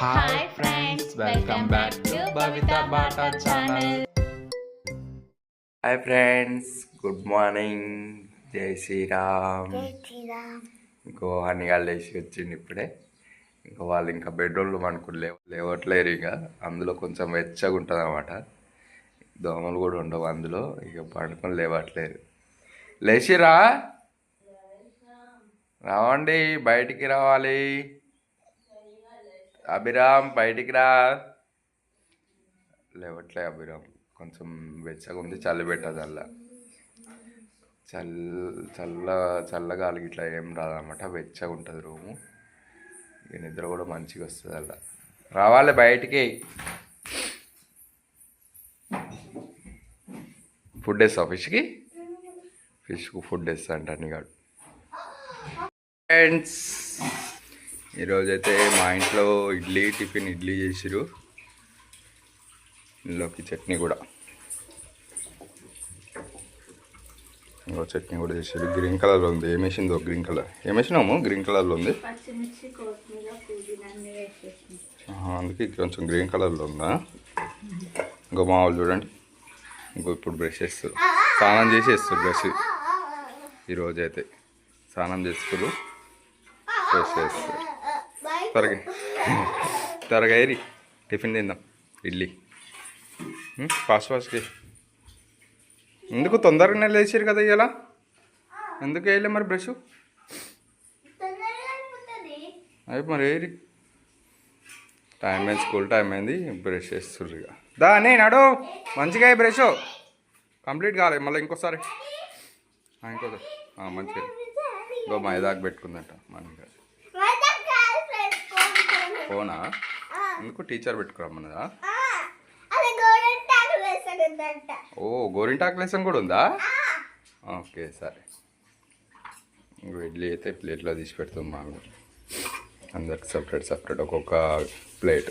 Hi friends welcome back to Bhavitha Bata channel hi friends good morning జై శ్రీరామ్ ఇంకో అన్నిగాళ్ళు లేచి వచ్చింది ఇప్పుడే. ఇంకా వాళ్ళు ఇంకా బెడ్రూమ్లో పనుకుని లేవ లేవట్లేరు ఇక. అందులో కొంచెం వెచ్చగా ఉంటుంది అనమాట దోమలు కూడా ఉండవు అందులో. ఇక పండుకొని లేవట్లేరు లేచిరా రావండి. బయటికి రావాలి. అభిరామ్ బయటికి రా. లేవట్లే అభిరామ్. కొంచెం వెచ్చగా ఉంది చల్లబెట్టదు పెట్టదు అలా చల్ల చల్ల చల్లగాలి ఇట్లా ఏం రాదన్నమాట వెచ్చగా ఉంటుంది రూము. ఇక నిద్ర కూడా మంచిగా వస్తుంది అలా. రావాలి బయటికి. ఫుడ్ వేస్తా ఫిష్కి? ఫిష్కు ఫుడ్ వేస్తా అంట అన్నిగాడు ఫ్రెండ్స్. ఈరోజైతే మా ఇంట్లో ఇడ్లీ టిఫిన్ ఇడ్లీ చేసిరు ఇందులోకి చట్నీ కూడా. ఇంకో చట్నీ కూడా చేసారు గ్రీన్ కలర్లో ఉంది. ఏం వేసిందో గ్రీన్ కలర్. ఏం వేసినాము? గ్రీన్ కలర్లో ఉంది. అందుకే కొంచెం గ్రీన్ కలర్లో ఉందా? ఇంకో మా వాళ్ళు చూడండి. ఇంకో ఇప్పుడు బ్రష్ చేస్తారు. స్నానం చేసి వేస్తారు బ్రష్. ఈరోజు అయితే స్నానం చేస్తారు. బ్రష్ చేస్తారు. త్వరగా. త్వరగా ఏరి. టిఫిన్ తిందాం. ఇడ్లీ. ఫాస్ట్ ఫాస్ట్కి ఎందుకు తొందరగానే లేచారు కదా ఇలా ఎందుకు వేయలే మరి బ్రష్? అవి మరి ఏరి. టైం అయింది స్కూల్ టైం అయింది బ్రష్ చేస్తుర్రు ఇక. దా నే నడు. మంచిగా బ్రష్? కంప్లీట్ కాలేదు మళ్ళీ ఇంకోసారి. ఇంకోసారి. మంచిగా. ఇంకో మా దాకా పెట్టుకుందంట మనకి ఫోనా? ఎందుకు టీచర్ పెట్టుకురమ్మన్నదా? ఓ గోరింటాకు లెసన్ కూడా ఉందా? ఓకే సరే. ఇంకో ఇడ్లీ అయితే ప్లేట్లో తీసి పెడుతుంది మాకు అందరికి సపరేట్ సపరేట్ ఒక్కొక్క ప్లేట్.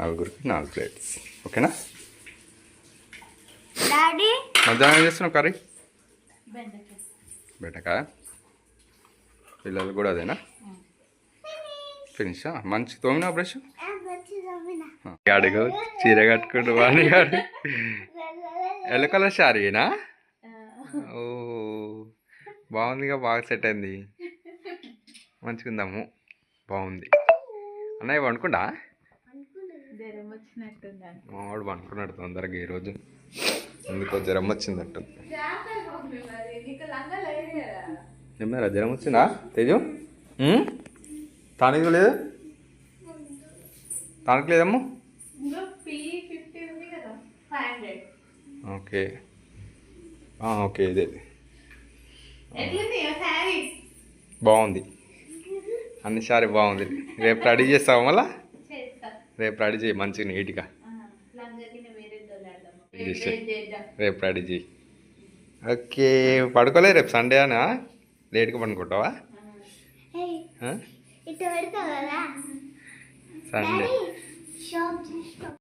నలుగురికి నాలుగు ప్లేట్స్. ఓకేనా? డాడీ? మధ్యాహ్నం ఏం చేస్తున్నావు కర్రీ? బెండకాయ. పిల్లలు కూడా అదేనా? ఫినిషా మంచి తోమినా బ్రష్? అడుగు చీర కట్టుకుంటూ వాడి గాడు. ఎల్లో కలర్ శారీనా ఓ బాగుందిగా బాగా సెట్ అయింది మంచిగా ఉందాము బాగుంది అన్నయ్య వండుకుండా మావాడు వండుకున్నాడు తొందరగా ఈరోజు ఎందుకో జ్వరం వచ్చిందట్టు ఏమన్నా జ్వరం వచ్చిందా తేజు తానికి లేదు? తానికి లేదమ్ము? ఓకే. ఓకే ఇదే. బాగుంది. అన్ని సారి బాగుంది. రేపు రెడీ చేస్తావా మళ్ళా? రేపు రెడీ చేయి మంచిగా నీట్గా. రేపు రెడీ చేయి. ఓకే పడుకోలే రేపు సండే అనా లేట్గా పడుకుంటావా? ఇటు పెడతావు కదా సండే షాప్